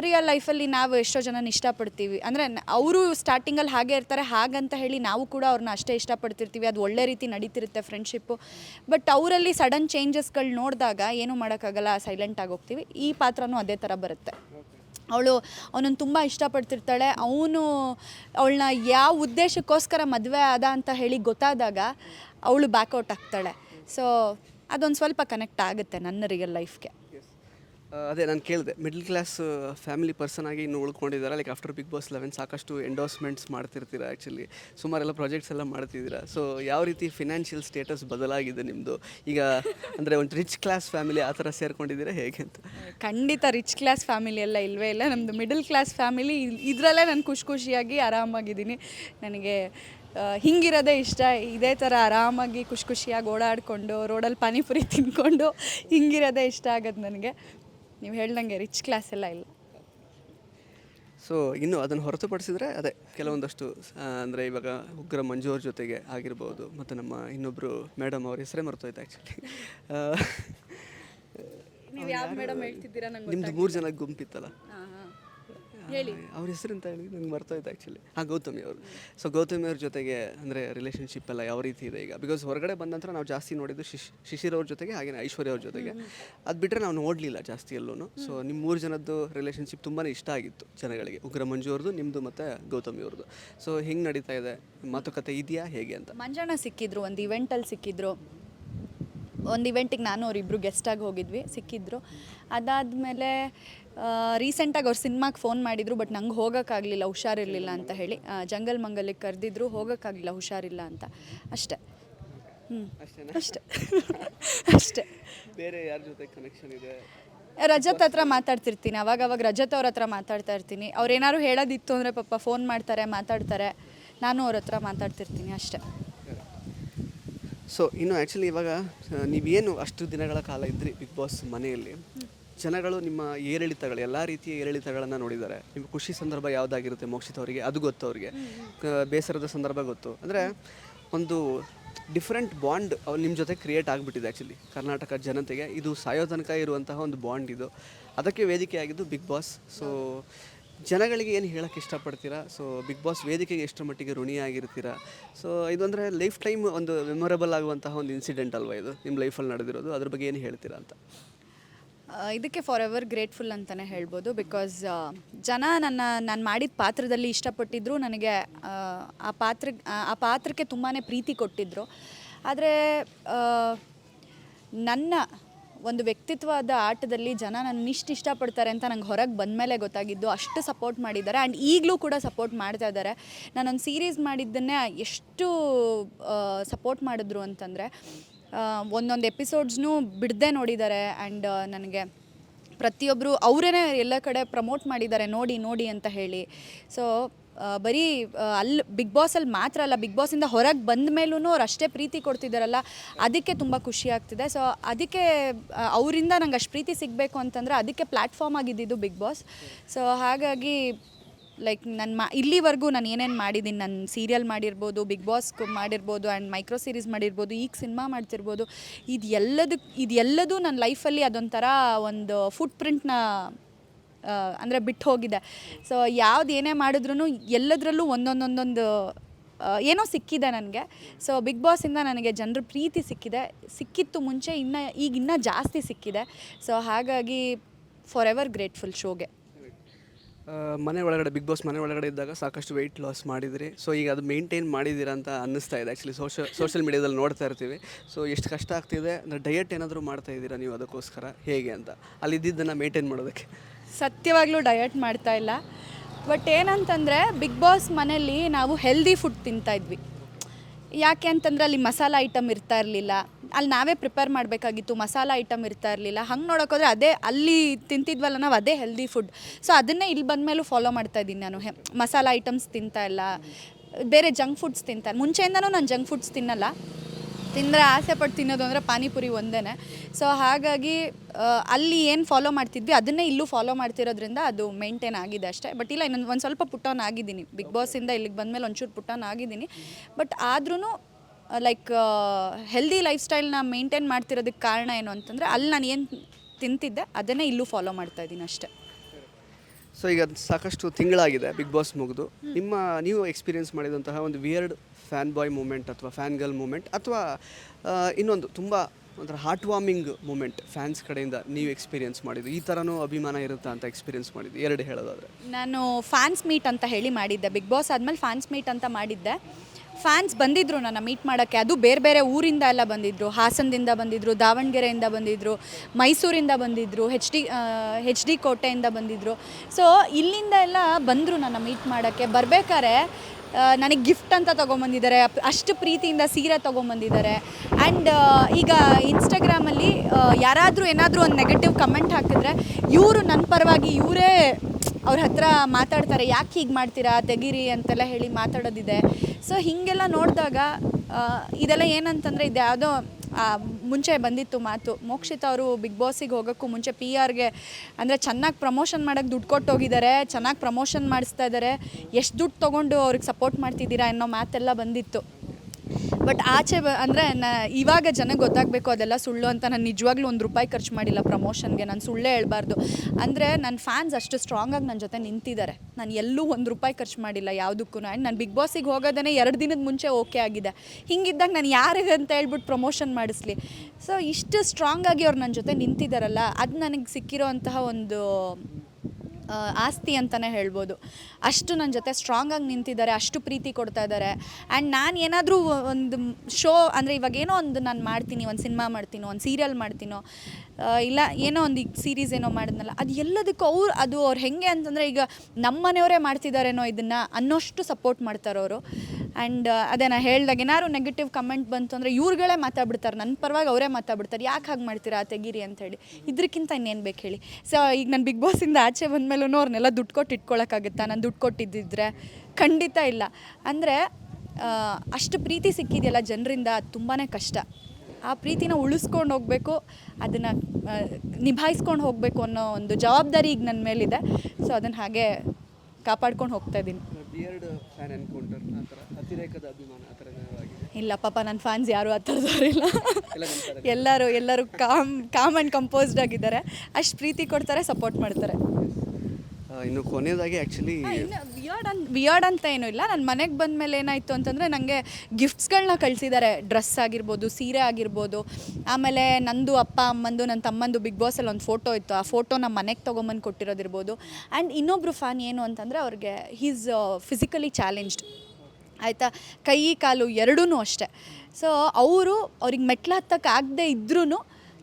ರಿಯಲ್ ಲೈಫಲ್ಲಿ ನಾವು ಎಷ್ಟೋ ಜನನ ಇಷ್ಟಪಡ್ತೀವಿ. ಅಂದರೆ ಅವರು ಸ್ಟಾರ್ಟಿಂಗಲ್ಲಿ ಹಾಗೆ ಇರ್ತಾರೆ, ಹಾಗಂತ ಹೇಳಿ ನಾವು ಕೂಡ ಅವ್ರನ್ನ ಅಷ್ಟೇ ಇಷ್ಟಪಡ್ತಿರ್ತೀವಿ. ಅದು ಒಳ್ಳೆ ರೀತಿ ನಡೀತಿರುತ್ತೆ ಫ್ರೆಂಡ್ಶಿಪ್ಪು ಬಟ್ ಅವರಲ್ಲಿ ಸಡನ್ ಚೇಂಜಸ್ಗಳು ನೋಡಿದಾಗ ಏನೂ ಮಾಡೋಕ್ಕಾಗಲ್ಲ ಸೈಲೆಂಟ್ ಆಗೋಗ್ತೀವಿ ಈ ಪಾತ್ರನೂ ಅದೇ ಥರ ಬರುತ್ತೆ. ಅವಳು ಅವನನ್ನು ತುಂಬ ಇಷ್ಟಪಡ್ತಿರ್ತಾಳೆ. ಅವನು ಅವಳನ್ನ ಯಾವ ಉದ್ದೇಶಕ್ಕೋಸ್ಕರ ಮದುವೆ ಆದ ಅಂತ ಹೇಳಿ ಗೊತ್ತಾದಾಗ ಅವಳು ಬ್ಯಾಕ್ಔಟ್ ಆಗ್ತಾಳೆ. ಸೊ ಅದೊಂದು ಸ್ವಲ್ಪ ಕನೆಕ್ಟ್ ಆಗುತ್ತೆ ನನ್ನ ರಿಯಲ್ ಲೈಫ್ಗೆ ಅದೇ ನಾನು ಕೇಳಿದೆ ಮಿಡ್ಲ್ ಕ್ಲಾಸ್ ಫ್ಯಾಮಿಲಿ ಪರ್ಸನ್ ಆಗಿ ಇನ್ನು ಉಳ್ಕೊಂಡಿದ್ದಾರೆ like after big boss eleven ಸಾಕಷ್ಟು ಎಂಡೋಸ್ಮೆಂಟ್ಸ್ ಮಾಡ್ತಿರ್ತೀರ ಆ್ಯಕ್ಚುಲಿ ಸುಮಾರೆಲ್ಲ ಪ್ರಾಜೆಕ್ಟ್ಸ್ ಎಲ್ಲ ಮಾಡ್ತಿದ್ದೀರಾ. ಸೊ ಯಾವ ರೀತಿ ಫಿನಾನ್ಷಿಯಲ್ ಸ್ಟೇಟಸ್ ಬದಲಾಗಿದೆ ನಿಮ್ಮದು ಈಗ ಅಂದರೆ ಒಂದು ರಿಚ್ ಕ್ಲಾಸ್ ಫ್ಯಾಮಿಲಿ ಆ ಥರ ಸೇರ್ಕೊಂಡಿದ್ದೀರಾ ಹೇಗೆ ಅಂತ? ಖಂಡಿತ ರಿಚ್ ಕ್ಲಾಸ್ ಫ್ಯಾಮಿಲಿ ಎಲ್ಲ ಇಲ್ಲವೇ ಇಲ್ಲ. ನಮ್ಮದು ಮಿಡಲ್ ಕ್ಲಾಸ್ ಫ್ಯಾಮಿಲಿ ಇದರಲ್ಲೇ ನಾನು ಖುಷಿ ಖುಷಿಯಾಗಿ ಆರಾಮಾಗಿದ್ದೀನಿ. ನನಗೆ ಹಿಂಗಿರೋದೆ ಇಷ್ಟ. ಇದೇ ಥರ ಆರಾಮಾಗಿ ಖುಷಿ ಖುಷಿಯಾಗಿ ಓಡಾಡಿಕೊಂಡು, ರೋಡಲ್ಲಿ ಪಾನಿಪುರಿ ತಿನ್ಕೊಂಡು ಹಿಂಗಿರೋದೇ ಇಷ್ಟ ಆಗೋದು ನನಗೆ. ನೀವು ಹೇಳ್ದಂಗೆ ರಿಚ್ ಕ್ಲಾಸ್ ಎಲ್ಲ ಇಲ್ಲ. ಸೊ ಇನ್ನು ಅದನ್ನು ಹೊರತುಪಡಿಸಿದ್ರೆ ಅದೇ ಕೆಲವೊಂದಷ್ಟು ಅಂದರೆ ಇವಾಗ ಉಗ್ರ ಮಂಜು ಅವ್ರ ಜೊತೆಗೆ ಆಗಿರ್ಬೋದು ಮತ್ತು ನಮ್ಮ ಇನ್ನೊಬ್ಬರು ಮೇಡಮ್ ಅವ್ರ ಹೆಸರೇ ಮರ್ತೋಯ್ತು ಆ್ಯಕ್ಚುಲಿ ನೀವು ಯಾವ ಮೇಡಮ್ ಹೇಳ್ತಿದ್ದೀರಾ ನಂಗೆ ನಿಮ್ದು ಮೂರು ಜನ ಗುಂಪಿತ್ತಲ್ಲ? ಹೇಳಿ. ಅವ್ರ ಹೆಸರು ಅಂತ ಹೇಳಿ ನಂಗೆ ಮರ್ತೋಯ್ತು ಆ್ಯಕ್ಚುಲಿ ಆ ಗೌತಮಿ ಅವರು. ಸೊ ಗೌತಮಿ ಅವ್ರ ಜೊತೆಗೆ ಅಂದರೆ ರಿಲೇಷನ್ಶಿಪ್ ಎಲ್ಲ ಯಾವ ರೀತಿ ಇದೆ ಈಗ? ಬಿಕಾಸ್ ಹೊರಗಡೆ ಬಂದ ನಂತರ ನಾವು ಜಾಸ್ತಿ ನೋಡಿದ್ದು ಶಿಶ್ ಶಿಶಿರ್ ಅವ್ರ ಜೊತೆಗೆ ಹಾಗೆ ಐಶ್ವರ್ಯ ಅವ್ರ ಜೊತೆಗೆ. ಅದು ಬಿಟ್ಟರೆ ನಾವು ನೋಡಲಿಲ್ಲ ಜಾಸ್ತಿ ಎಲ್ಲೂ ಸೊ ನಿಮ್ಮ ಮೂರು ಜನದ್ದು ರಿಲೇಷನ್ಶಿಪ್ ತುಂಬಾ ಇಷ್ಟ ಆಗಿತ್ತು ಜನಗಳಿಗೆ. ಉಗ್ರ ಮಂಜು ಅವ್ರದ್ದು ನಿಮ್ಮದು ಮತ್ತು ಗೌತಮಿ ಅವ್ರದ್ದು ಸೊ ಹೆಂಗೆ ನಡೀತಾ ಇದೆ? ಮಾತುಕತೆ ಇದೆಯಾ? ಹೇಗೆ ಅಂತ? ಮಂಜಣ್ಣ ಸಿಕ್ಕಿದ್ರು ಒಂದು ಇವೆಂಟಲ್ಲಿ ಸಿಕ್ಕಿದ್ರು. ಒಂದು ಇವೆಂಟಿಗೆ ನಾನು ಅವರಿಬ್ಬರು ಗೆಸ್ಟಾಗಿ ಹೋಗಿದ್ವಿ ಸಿಕ್ಕಿದ್ರು. ಅದಾದಮೇಲೆ ರೀಸೆಂಟಾಗಿ ಅವ್ರು ಸಿನಿಮಾಗೆ ಫೋನ್ ಮಾಡಿದರು ಬಟ್ ನಂಗೆ ಹೋಗೋಕ್ಕಾಗಲಿಲ್ಲ ಹುಷಾರಿರಲಿಲ್ಲ ಅಂತ ಹೇಳಿ. ಜಂಗಲ್ ಮಂಗಲಿಗೆ ಕರೆದಿದ್ರು ಹೋಗೋಕ್ಕಾಗಲಿಲ್ಲ ಹುಷಾರಿಲ್ಲ ಅಂತ. ಅಷ್ಟೇ. ಹ್ಞೂ ಅಷ್ಟೇ. <laughs> ಅಷ್ಟೇ. ಬೇರೆ ಯಾರ ಜೊತೆ ಕನೆಕ್ಷನ್ ಇದೆ? ರಜತ್ ಹತ್ರ ಮಾತಾಡ್ತಿರ್ತೀನಿ. ಅವಾಗ ಅವಾಗ ರಜತ್ ಅವ್ರ ಹತ್ರ ಮಾತಾಡ್ತಾ ಇರ್ತೀನಿ. ಅವ್ರು ಏನಾದ್ರು ಹೇಳೋದಿತ್ತು ಅಂದರೆ ಪಾಪ ಫೋನ್ ಮಾಡ್ತಾರೆ ಮಾತಾಡ್ತಾರೆ. ನಾನು ಅವ್ರ ಹತ್ರ ಮಾತಾಡ್ತಿರ್ತೀನಿ ಅಷ್ಟೇ. ಸೊ ಇನ್ನು ಆ್ಯಕ್ಚುಲಿ ಇವಾಗ ನೀವೇನು ಅಷ್ಟು ದಿನಗಳ ಕಾಲ ಇದ್ರಿ ಬಿಗ್ ಬಾಸ್ ಮನೆಯಲ್ಲಿ? ಜನಗಳು ನಿಮ್ಮ ಏರಿಳಿತಗಳು ಎಲ್ಲ ರೀತಿಯ ಏರಿಳಿತಗಳನ್ನು ನೋಡಿದ್ದಾರೆ. ನಿಮ್ಮ ಖುಷಿ ಸಂದರ್ಭ ಯಾವುದಾಗಿರುತ್ತೆ ಮೋಕ್ಷಿತ ಅವರಿಗೆ? ಅದು ಗೊತ್ತು ಅವರಿಗೆ. ಬೇಸರದ ಸಂದರ್ಭ ಗೊತ್ತು. ಅಂದರೆ ಒಂದು ಡಿಫ್ರೆಂಟ್ ಬಾಂಡ್ ಅವ್ರು ನಿಮ್ಮ ಜೊತೆ ಕ್ರಿಯೇಟ್ ಆಗಿಬಿಟ್ಟಿದೆ ಆ್ಯಕ್ಚುಲಿ ಕರ್ನಾಟಕ ಜನತೆಗೆ ಇದು ಸಾಯೋ ತನಕ ಇರುವಂತಹ ಒಂದು ಬಾಂಡ್ ಇದು. ಅದಕ್ಕೆ ವೇದಿಕೆ ಆಗಿದ್ದು ಬಿಗ್ ಬಾಸ್ ಸೊ ಜನಗಳಿಗೆ ಏನು ಹೇಳೋಕ್ಕೆ ಇಷ್ಟಪಡ್ತೀರಾ? ಸೊ ಬಿಗ್ ಬಾಸ್ ವೇದಿಕೆಗೆ ಎಷ್ಟರ ಮಟ್ಟಿಗೆ ಋಣಿಯಾಗಿರ್ತೀರಾ? ಸೊ ಇದು ಅಂದರೆ ಲೈಫ್ ಟೈಮ್ ಒಂದು ಮೆಮೊರಬಲ್ ಆಗುವಂತಹ ಒಂದು ಇನ್ಸಿಡೆಂಟ್ ಅಲ್ವಾ ಇದು? ನಿಮ್ಮ ಲೈಫಲ್ಲಿ ನಡೆದಿರೋದು. ಅದ್ರ ಬಗ್ಗೆ ಏನು ಹೇಳ್ತೀರಾ ಅಂತ? ಇದಕ್ಕೆ ಫಾರ್ ಎವರ್ ಗ್ರೇಟ್ಫುಲ್ ಅಂತಲೇ ಹೇಳ್ಬೋದು ಬಿಕಾಸ್ ಜನ ನನ್ನ ನಾನು ಮಾಡಿದ ಪಾತ್ರದಲ್ಲಿ ಇಷ್ಟಪಟ್ಟಿದ್ರು ನನಗೆ ಆ, ಆ ಪಾತ್ರ ಆ ಪಾತ್ರಕ್ಕೆ ತುಂಬಾ ಪ್ರೀತಿ ಕೊಟ್ಟಿದ್ದರು ಆದರೆ ನನ್ನ ಒಂದು ವ್ಯಕ್ತಿತ್ವದ ಆಟದಲ್ಲಿ ಜನ ನನ್ನ ಇಷ್ಟು ಇಷ್ಟಪಡ್ತಾರೆ ಅಂತ ನಂಗೆ ಹೊರಗೆ ಬಂದಮೇಲೆ ಗೊತ್ತಾಗಿದ್ದು ಅಷ್ಟು ಸಪೋರ್ಟ್ ಮಾಡಿದ್ದಾರೆ. ಆ್ಯಂಡ್ ಈಗಲೂ ಕೂಡ ಸಪೋರ್ಟ್ ಮಾಡ್ತಾ ಇದ್ದಾರೆ. ನಾನೊಂದು ಸೀರೀಸ್ ಮಾಡಿದ್ದನ್ನೇ ಎಷ್ಟು ಸಪೋರ್ಟ್ ಮಾಡಿದ್ರು ಅಂತಂದರೆ ಒಂದೊಂದು ಎಪಿಸೋಡ್ಸ್ನೂ ಬಿಡದೆ ನೋಡಿದ್ದಾರೆ ಆ್ಯಂಡ್ ನನಗೆ ಪ್ರತಿಯೊಬ್ಬರು ಅವರೇ ಎಲ್ಲ ಕಡೆ ಪ್ರಮೋಟ್ ಮಾಡಿದ್ದಾರೆ, ನೋಡಿ ನೋಡಿ ಅಂತ ಹೇಳಿ. ಸೊ ಬರೀ ಅಲ್ಲಿ ಬಿಗ್ ಬಾಸಲ್ಲಿ ಮಾತ್ರ ಅಲ್ಲ ಬಿಗ್ ಬಾಸಿಂದ ಹೊರಗೆ ಬಂದ ಮೇಲೂ ಅವ್ರು ಅಷ್ಟೇ ಪ್ರೀತಿ ಕೊಡ್ತಿದ್ದಾರಲ್ಲ ಅದಕ್ಕೆ ತುಂಬ ಖುಷಿ ಆಗ್ತಿದೆ. ಸೊ ಅದಕ್ಕೆ ಅವರಿಂದ ನಂಗೆ ಅಷ್ಟು ಪ್ರೀತಿ ಸಿಗಬೇಕು ಅಂತಂದರೆ ಅದಕ್ಕೆ ಪ್ಲ್ಯಾಟ್ಫಾರ್ಮ್ ಆಗಿದ್ದಿದ್ದು ಬಿಗ್ ಬಾಸ್ ಸೊ ಹಾಗಾಗಿ ಲೈಕ್ ನನ್ನ ಮಾ ಇಲ್ಲಿವರೆಗೂ ನಾನು ಏನೇನು ಮಾಡಿದ್ದೀನಿ ನಾನು ಸೀರಿಯಲ್ ಮಾಡಿರ್ಬೋದು ಬಿಗ್ ಬಾಸ್ ಮಾಡಿರ್ಬೋದು ಆ್ಯಂಡ್ ಮೈಕ್ರೋ ಸೀರೀಸ್ ಮಾಡಿರ್ಬೋದು, ಈಗ ಸಿನಿಮಾ ಮಾಡ್ತಿರ್ಬೋದು ಇದು ಎಲ್ಲದಕ್ಕೆ ಇದು ಎಲ್ಲದೂ ನನ್ನ ಲೈಫಲ್ಲಿ ಅದೊಂಥರ ಒಂದು ಫುಟ್ ಪ್ರಿಂಟ್ನ ಅಂದರೆ ಬಿಟ್ಟು ಹೋಗಿದೆ ಸೊ ಯಾವ್ದು ಏನೇ ಮಾಡಿದ್ರೂ ಎಲ್ಲದರಲ್ಲೂ ಒಂದೊಂದೊಂದೊಂದು ಏನೋ ಸಿಕ್ಕಿದೆ ನನಗೆ. ಸೊ ಬಿಗ್ ಬಾಸಿಂದ ನನಗೆ ಜನರ ಪ್ರೀತಿ ಸಿಕ್ಕಿದೆ. ಸಿಕ್ಕಿತ್ತು ಮುಂಚೆ, ಇನ್ನೂ ಈಗ ಇನ್ನೂ ಜಾಸ್ತಿ ಸಿಕ್ಕಿದೆ. ಸೊ ಹಾಗಾಗಿ ಫಾರ್ ಎವರ್ ಗ್ರೇಟ್ಫುಲ್ ಶೋಗೆ. ಮನೆ ಒಳಗಡೆ ಬಿಗ್ ಬಾಸ್ ಮನೆ ಒಳಗಡೆ ಇದ್ದಾಗ ಸಾಕಷ್ಟು ವೆಯ್ಟ್ ಲಾಸ್ ಮಾಡಿದ್ರಿ. ಸೊ ಈಗ ಅದು ಮೇಂಟೈನ್ ಮಾಡಿದ್ದೀರಾ ಅಂತ ಅನ್ನಿಸ್ತಾ ಇದೆ. ಆ್ಯಕ್ಚುಲಿ ಸೋಷಲ್ ಸೋಷಿಯಲ್ ಮೀಡಿಯಾದಲ್ಲಿ ನೋಡ್ತಾ ಇರ್ತೀವಿ. ಸೊ ಎಷ್ಟು ಕಷ್ಟ ಆಗ್ತಿದೆ? ಅಂದರೆ ಡಯಟ್ ಏನಾದರೂ ಮಾಡ್ತಾ ಇದ್ದೀರಾ ನೀವು ಅದಕ್ಕೋಸ್ಕರ? ಹೇಗೆ ಅಂತ? ಅಲ್ಲಿ ಇದ್ದಿದ್ದನ್ನು ಮೇಂಟೈನ್ ಮಾಡೋದಕ್ಕೆ. ಸತ್ಯವಾಗ್ಲೂ ಡಯಟ್ ಮಾಡ್ತಾ ಇಲ್ಲ. ಬಟ್ ಏನಂತಂದರೆ ಬಿಗ್ ಬಾಸ್ ಮನೆಯಲ್ಲಿ ನಾವು ಹೆಲ್ದಿ ಫುಡ್ ತಿಂತಾ ಇದ್ವಿ. ಯಾಕೆ ಅಂತಂದ್ರೆ ಅಲ್ಲಿ ಮಸಾಲ ಐಟಮ್ ಇರ್ತಾ ಇರಲಿಲ್ಲ. ಅಲ್ಲಿ ನಾವೇ ಪ್ರಿಪೇರ್ ಮಾಡಬೇಕಾಗಿತ್ತು, ಮಸಾಲ ಐಟಮ್ ಇರ್ತಾ ಇರಲಿಲ್ಲ. ಹಂಗೆ ನೋಡೋಕ್ಕೋದ್ರೆ ಅದೇ ಅಲ್ಲಿ ತಿಂತಿದ್ವಲ್ಲ ನಾವು ಅದೇ ಹೆಲ್ದಿ ಫುಡ್ ಸೊ ಅದನ್ನೇ ಇಲ್ಲಿ ಬಂದಮೇಲೂ ಫಾಲೋ ಮಾಡ್ತಾ ಇದ್ದೀನಿ ನಾನು. ಹೆ, ಮಸಾಲ ಐಟಮ್ಸ್ ತಿಂತಾ ಇಲ್ಲ. ಬೇರೆ ಜಂಕ್ ಫುಡ್ಸ್ ತಿಂತಾರೆ ಮುಂಚೆಯಿಂದನೂ ನಾನು ಜಂಕ್ ಫುಡ್ಸ್ ತಿನ್ನಲ್ಲ. ತಿಂದರೆ ಆಸೆ ಪಟ್ಟು ತಿನ್ನೋದು ಅಂದರೆ ಪಾನಿಪುರಿ ಒಂದೇ ಸೊ ಹಾಗಾಗಿ ಅಲ್ಲಿ ಏನು ಫಾಲೋ ಮಾಡ್ತಿದ್ವಿ ಅದನ್ನೇ ಇಲ್ಲೂ ಫಾಲೋ ಮಾಡ್ತಿರೋದ್ರಿಂದ ಅದು ಮೇಂಟೈನ್ ಆಗಿದೆ ಅಷ್ಟೇ. ಬಟ್ ಇಲ್ಲ ಇನ್ನೊಂದು ಒಂದು ಸ್ವಲ್ಪ ಪುಟ್ಟವನ್ ಆಗಿದ್ದೀನಿ. ಬಿಗ್ ಬಾಸಿಂದ ಇಲ್ಲಿಗೆ ಬಂದಮೇಲೆ ಒಂಚೂರು ಪುಟ್ಟವನ್ ಆಗಿದ್ದೀನಿ. ಬಟ್ ಆದ್ರೂ ಲೈಕ್ ಹೆಲ್ದಿ ಲೈಫ್ ಸ್ಟೈಲ್ನ ಮೇಂಟೈನ್ ಮಾಡ್ತಿರೋದಕ್ಕೆ ಕಾರಣ ಏನು ಅಂತಂದರೆ ಅಲ್ಲಿ ನಾನು ಏನು ತಿಂತಿದ್ದೆ ಅದನ್ನೇ ಇಲ್ಲೂ ಫಾಲೋ ಮಾಡ್ತಾ ಇದ್ದೀನಿ ಅಷ್ಟೇ. ಸೊ ಈಗ ಸಾಕಷ್ಟು ತಿಂಗಳಾಗಿದೆ ಬಿಗ್ ಬಾಸ್ ಮುಗಿದು. ನಿಮ್ಮ ನೀವು ಎಕ್ಸ್ಪೀರಿಯನ್ಸ್ ಮಾಡಿದಂತಹ ಒಂದು ವಿಯರ್ಡ್ ಫ್ಯಾನ್ ಬಾಯ್ ಮೂಮೆಂಟ್ ಅಥವಾ ಫ್ಯಾನ್ ಗರ್ಲ್ ಮೂಮೆಂಟ್ ಅಥವಾ ಇನ್ನೊಂದು ತುಂಬ ಒಂಥರ ಹಾರ್ಟ್ ವಾರ್ಮಿಂಗ್ ಮೂಮೆಂಟ್ ಫ್ಯಾನ್ಸ್ ಕಡೆಯಿಂದ ನೀವು ಎಕ್ಸ್ಪೀರಿಯನ್ಸ್ ಮಾಡಿದ್ದು. ಈ ಥರನೂ ಅಭಿಮಾನ ಇರುತ್ತಾ ಅಂತ ಎಕ್ಸ್ಪೀರಿಯನ್ಸ್ ಮಾಡಿದ್ದು? ಎರಡು ಹೇಳೋದಾದ್ರೆ. ನಾನು ಫ್ಯಾನ್ಸ್ ಮೀಟ್ ಅಂತ ಹೇಳಿ ಮಾಡಿದ್ದೆ. ಬಿಗ್ ಬಾಸ್ ಆದಮೇಲೆ ಫ್ಯಾನ್ಸ್ ಮೀಟ್ ಅಂತ ಮಾಡಿದ್ದೆ. ಫ್ಯಾನ್ಸ್ ಬಂದಿದ್ದರು ನನ್ನ ಮೀಟ್ ಮಾಡೋಕ್ಕೆ. ಅದು ಬೇರೆ ಬೇರೆ ಊರಿಂದ ಎಲ್ಲ ಬಂದಿದ್ದರು ಹಾಸನದಿಂದ ಬಂದಿದ್ದರು ದಾವಣಗೆರೆಯಿಂದ ಬಂದಿದ್ದರು ಮೈಸೂರಿಂದ ಬಂದಿದ್ದರು ಹೆಚ್ ಡಿ ಹೆಚ್ ಡಿ ಕೋಟೆಯಿಂದ ಬಂದಿದ್ದರು ಸೊ ಇಲ್ಲಿಂದ ಎಲ್ಲ ಬಂದರು ನನ್ನ ಮೀಟ್ ಮಾಡೋಕ್ಕೆ. ಬರಬೇಕಾದ್ರೆ ನನಗೆ ಗಿಫ್ಟ್ ಅಂತ ತೊಗೊಂಬಂದಿದ್ದಾರೆ. ಅಷ್ಟು ಪ್ರೀತಿಯಿಂದ ಸೀರೆ ತೊಗೊಂಬಂದಿದ್ದಾರೆ. ಆ್ಯಂಡ್ ಈಗ ಇನ್ಸ್ಟಾಗ್ರಾಮಲ್ಲಿ ಯಾರಾದರೂ ಏನಾದರೂ ಒಂದು ನೆಗೆಟಿವ್ ಕಮೆಂಟ್ ಹಾಕಿದ್ರೆ, ಇವರು ನನ್ನ ಪರವಾಗಿ ಇವರೇ ಅವ್ರ ಹತ್ರ ಮಾತಾಡ್ತಾರೆ. ಯಾಕೆ ಹೀಗೆ ಮಾಡ್ತೀರಾ? ತೆಗೀರಿ ಅಂತೆಲ್ಲ ಹೇಳಿ ಮಾತಾಡೋದಿದೆ. ಸೊ ಹೀಗೆಲ್ಲ ನೋಡಿದಾಗ ಇದೆಲ್ಲ ಏನಂತಂದರೆ ಇದು ಯಾವುದೋ ಮುಂಚೆ ಬಂದಿತ್ತು ಮಾತು. ಮೋಕ್ಷಿತ ಅವರು ಬಿಗ್ ಬಾಸಿಗೆ ಹೋಗೋಕ್ಕೂ ಮುಂಚೆ ಪಿ ಆರ್ಗೆ ಅಂದರೆ ಚೆನ್ನಾಗಿ ಪ್ರಮೋಷನ್ ಮಾಡೋಕ್ಕೆ ದುಡ್ಡು ಕೊಟ್ಟು ಹೋಗಿದ್ದಾರೆ, ಚೆನ್ನಾಗಿ ಪ್ರಮೋಷನ್ ಮಾಡಿಸ್ತಾ ಇದ್ದಾರೆ. ಎಷ್ಟು ದುಡ್ಡು ತೊಗೊಂಡು ಅವ್ರಿಗೆ ಸಪೋರ್ಟ್ ಮಾಡ್ತಿದ್ದೀರಾ ಅನ್ನೋ ಮಾತೆಲ್ಲ ಬಂದಿತ್ತು. ಬಟ್ ಆಚೆ ಬ ಅಂದರೆ ನ ಇವಾಗ ಜನ ಗೊತ್ತಾಗಬೇಕು ಅದೆಲ್ಲ ಸುಳ್ಳು ಅಂತ ನಾನು ನಿಜವಾಗ್ಲೂ ಒಂದು ರೂಪಾಯಿ ಖರ್ಚು ಮಾಡಿಲ್ಲ ಪ್ರಮೋಷನ್ಗೆ ನಾನು ಸುಳ್ಳೇ ಹೇಳ್ಬಾರ್ದು. ಅಂದರೆ ನನ್ನ ಫ್ಯಾನ್ಸ್ ಅಷ್ಟು ಸ್ಟ್ರಾಂಗಾಗಿ ನನ್ನ ಜೊತೆ ನಿಂತಿದ್ದಾರೆ ನಾನು ಎಲ್ಲೂ ಒಂದು ರೂಪಾಯಿ ಖರ್ಚು ಮಾಡಿಲ್ಲ ಯಾವುದಕ್ಕೂ. ಆ್ಯಂಡ್ ನಾನು ಬಿಗ್ ಬಾಸಿಗೆ ಹೋಗೋದೇ ಎರಡು ದಿನದ ಮುಂಚೆ ಓಕೆ ಆಗಿದೆ. ಹಿಂಗಿದ್ದಾಗ ನಾನು ಯಾರಿಗೆ ಅಂತ ಹೇಳ್ಬಿಟ್ಟು ಪ್ರಮೋಷನ್ ಮಾಡಿಸ್ಲಿ. ಸೊ ಇಷ್ಟು ಸ್ಟ್ರಾಂಗಾಗಿ ಅವ್ರು ನನ್ನ ಜೊತೆ ನಿಂತಿದ್ದಾರಲ್ಲ ಅದು ನನಗೆ ಸಿಕ್ಕಿರೋ ಅಂತಹ ಒಂದು ಆಸ್ತಿ ಅಂತಲೇ ಹೇಳ್ಬೋದು. ಅಷ್ಟು ನನ್ನ ಜೊತೆ ಸ್ಟ್ರಾಂಗಾಗಿ ನಿಂತಿದ್ದಾರೆ, ಅಷ್ಟು ಪ್ರೀತಿ ಕೊಡ್ತಾ ಇದ್ದಾರೆ. ಆ್ಯಂಡ್ ನಾನು ಏನಾದರೂ ಒಂದು ಶೋ ಅಂದರೆ ಇವಾಗ ಏನೋ ಒಂದು ನಾನು ಮಾಡ್ತೀನಿ, ಒಂದು ಸಿನಿಮಾ ಮಾಡ್ತೀನೋ, ಒಂದು ಸೀರಿಯಲ್ ಮಾಡ್ತೀನೋ ಇಲ್ಲ, ಏನೋ ಒಂದು ಈಗ ಸೀರೀಸ್ ಏನೋ ಮಾಡಿದ್ನಲ್ಲ, ಅದು ಎಲ್ಲದಕ್ಕೂ ಅವ್ರು, ಅದು ಅವ್ರು ಹೆಂಗೆ ಅಂತಂದರೆ ಈಗ ನಮ್ಮ ಮನೆಯವರೇ ಮಾಡ್ತಿದ್ದಾರೇನೋ ಇದನ್ನು ಅನ್ನೋಷ್ಟು ಸಪೋರ್ಟ್ ಮಾಡ್ತಾರೆ ಅವರು. ಆ್ಯಂಡ್ ಅದೇ ನಾನು ಹೇಳ್ದಾಗ ಏನಾದ್ರು ನೆಗೆಟಿವ್ ಕಮೆಂಟ್ ಬಂತು ಅಂದರೆ ಇವ್ರುಗಳೇ ಮಾತಾಡ್ಬಿಡ್ತಾರೆ ನನ್ನ ಪರವಾಗಿ ಅವರೇ ಮಾತಾಡ್ಬಿಡ್ತಾರೆ, ಯಾಕೆ ಹಾಗೆ ಮಾಡ್ತೀರಾ ತೆಗೀರಿ ಅಂತ ಹೇಳಿ. ಇದಕ್ಕಿಂತ ಇನ್ನೇನು ಬೇಕು ಹೇಳಿ. ಸೊ ಈಗ ನಾನು ಬಿಗ್ ಬಾಸಿಂದ ಆಚೆ ಬಂದಮೇಲೂ ಅವ್ರನ್ನೆಲ್ಲ ದುಡ್ಡು ಕೊಟ್ಟು ಇಟ್ಕೊಳಕ್ಕಾಗುತ್ತಾ? ನಾನು ದುಡ್ಡು ಕೊಟ್ಟಿದ್ದಿದ್ರೆ? ಖಂಡಿತ ಇಲ್ಲ. ಅಂದರೆ ಅಷ್ಟು ಪ್ರೀತಿ ಸಿಕ್ಕಿದೆಯಲ್ಲ ಜನರಿಂದ, ಅದು ತುಂಬಾ ಕಷ್ಟ. ಆ ಪ್ರೀತಿನ ಉಳಿಸ್ಕೊಂಡು ಹೋಗಬೇಕು ಅದನ್ನು ನಿಭಾಯಿಸ್ಕೊಂಡು ಹೋಗಬೇಕು ಅನ್ನೋ ಒಂದು ಜವಾಬ್ದಾರಿ ಈಗ ನನ್ನ ಮೇಲಿದೆ. ಸೊ ಅದನ್ನು ಹಾಗೆ ಕಾಪಾಡ್ಕೊಂಡು ಹೋಗ್ತಾ ಇದ್ದೀನಿ. ಇಲ್ಲ ಪಾಪ ನನ್ನ ಫ್ಯಾನ್ಸ್ ಯಾರು ಆ ಥರದವ್ರಿಲ್ಲ ಎಲ್ಲರೂ ಎಲ್ಲರೂ ಕಾಮ್ ಕಾಮ್ ಆ್ಯಂಡ್ ಕಂಪೋಸ್ಡ್ ಆಗಿದ್ದಾರೆ. ಅಷ್ಟು ಪ್ರೀತಿ ಕೊಡ್ತಾರೆ ಸಪೋರ್ಟ್ ಮಾಡ್ತಾರೆ. ಇನ್ನು ಕೊನೆಯದಾಗಿ ಆ್ಯಕ್ಚುಲಿ ವಿಯರ್ಡ್ ಅಂತ ವಿಯರ್ಡ್ ಅಂತ ಏನೂ ಇಲ್ಲ. ನನ್ನ ಮನೆಗೆ ಬಂದ ಮೇಲೆ ಏನಾಯಿತು ಅಂತಂದರೆ ನನಗೆ ಗಿಫ್ಟ್ಸ್ಗಳನ್ನ ಕಳಿಸಿದ್ದಾರೆ ಡ್ರೆಸ್ ಆಗಿರ್ಬೋದು, ಸೀರೆ ಆಗಿರ್ಬೋದು. ಆಮೇಲೆ ನಂದು ಅಪ್ಪ, ಅಮ್ಮಂದು ನನ್ನ ತಮ್ಮಂದು ಬಿಗ್ ಬಾಸಲ್ಲಿ ಒಂದು ಫೋಟೋ ಇತ್ತು. ಆ ಫೋಟೋ ನಮ್ಮ ಮನೆಗೆ ತೊಗೊಂಬಂದು ಕೊಟ್ಟಿರೋದಿರ್ಬೋದು. ಆ್ಯಂಡ್ ಇನ್ನೊಬ್ಬರು ಫ್ಯಾನ್ ಏನು ಅಂತಂದರೆ ಅವ್ರಿಗೆ ಹೀಸ್ ಫಿಸಿಕಲಿ ಚಾಲೆಂಜ್ಡ್ ಆಯಿತಾ? ಕೈ, ಕಾಲು ಎರಡೂ ಅಷ್ಟೇ. ಸೊ ಅವರು ಅವ್ರಿಗೆ ಮೆಟ್ಲು ಹತ್ತಕ್ಕೆ ಆಗದೆ ಇದ್ರೂ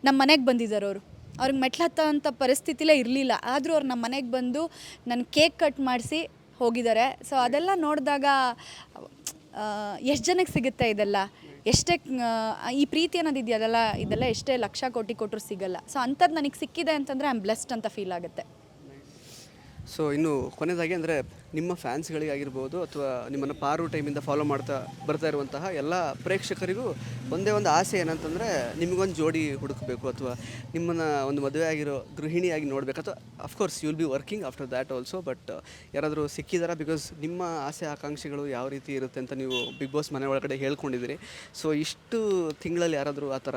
ನಮ್ಮ ಮನೆಗೆ ಬಂದಿದ್ದಾರೆ ಅವರು. ಅವ್ರಿಗೆ ಮೆಟ್ಲು ಹತ್ತೋ ಅಂಥ ಪರಿಸ್ಥಿತಿಲೇ ಇರಲಿಲ್ಲ. ಆದರೂ ಅವ್ರು ನಮ್ಮ ಮನೆಗೆ ಬಂದು ನನ್ನ ಕೇಕ್ ಕಟ್ ಮಾಡಿಸಿ ಹೋಗಿದ್ದಾರೆ. ಸೊ ಅದೆಲ್ಲ ನೋಡಿದಾಗ ಎಷ್ಟು ಜನಕ್ಕೆ ಸಿಗುತ್ತೆ ಇದೆಲ್ಲ? ಎಷ್ಟೇ ಈ ಪ್ರೀತಿ ಅನ್ನೋದು ಅದೆಲ್ಲ? ಇದೆಲ್ಲ ಎಷ್ಟೇ ಲಕ್ಷ ಕೋಟಿ ಕೊಟ್ಟರು ಸಿಗಲ್ಲ. ಸೊ ಅಂಥದ್ದು ನನಗೆ ಸಿಕ್ಕಿದೆ ಅಂತಂದರೆ ಐ ಆಮ್ ಬ್ಲೆಸ್ಡ್ ಅಂತ ಫೀಲ್ ಆಗುತ್ತೆ. ಸೊ ಇನ್ನು ಕೊನೆಯದಾಗಿ ಅಂದರೆ ನಿಮ್ಮ ಫ್ಯಾನ್ಸ್ಗಳಿಗಾಗಿರ್ಬೋದು ಅಥವಾ ನಿಮ್ಮನ್ನು ಪಾರು ಟೈಮಿಂದ ಫಾಲೋ ಮಾಡ್ತಾ ಬರ್ತಾ ಇರುವಂತಹ ಎಲ್ಲ ಪ್ರೇಕ್ಷಕರಿಗೂ ಒಂದೇ ಒಂದು ಆಸೆ ಏನಂತಂದರೆ ನಿಮಗೊಂದು ಜೋಡಿ ಹುಡುಕಬೇಕು ಅಥವಾ ನಿಮ್ಮನ್ನು ಒಂದು ಮದುವೆ ಆಗಿರೋ ಗೃಹಿಣಿಯಾಗಿ ನೋಡಬೇಕು. ಅಥವಾ of course you will be working after that also but ಯಾರಾದರೂ ಸಿಕ್ಕಿದಾರ? ಬಿಕಾಸ್ ನಿಮ್ಮ ಆಸೆ ಆಕಾಂಕ್ಷೆಗಳು ಯಾವ ರೀತಿ ಇರುತ್ತೆ ಅಂತ ನೀವು ಬಿಗ್ ಬಾಸ್ ಮನೆ ಒಳಗಡೆ ಹೇಳ್ಕೊಂಡಿದ್ದೀರಿ. ಸೊ ಇಷ್ಟು ತಿಂಗಳಲ್ಲಿ ಯಾರಾದರೂ ಆ ಥರ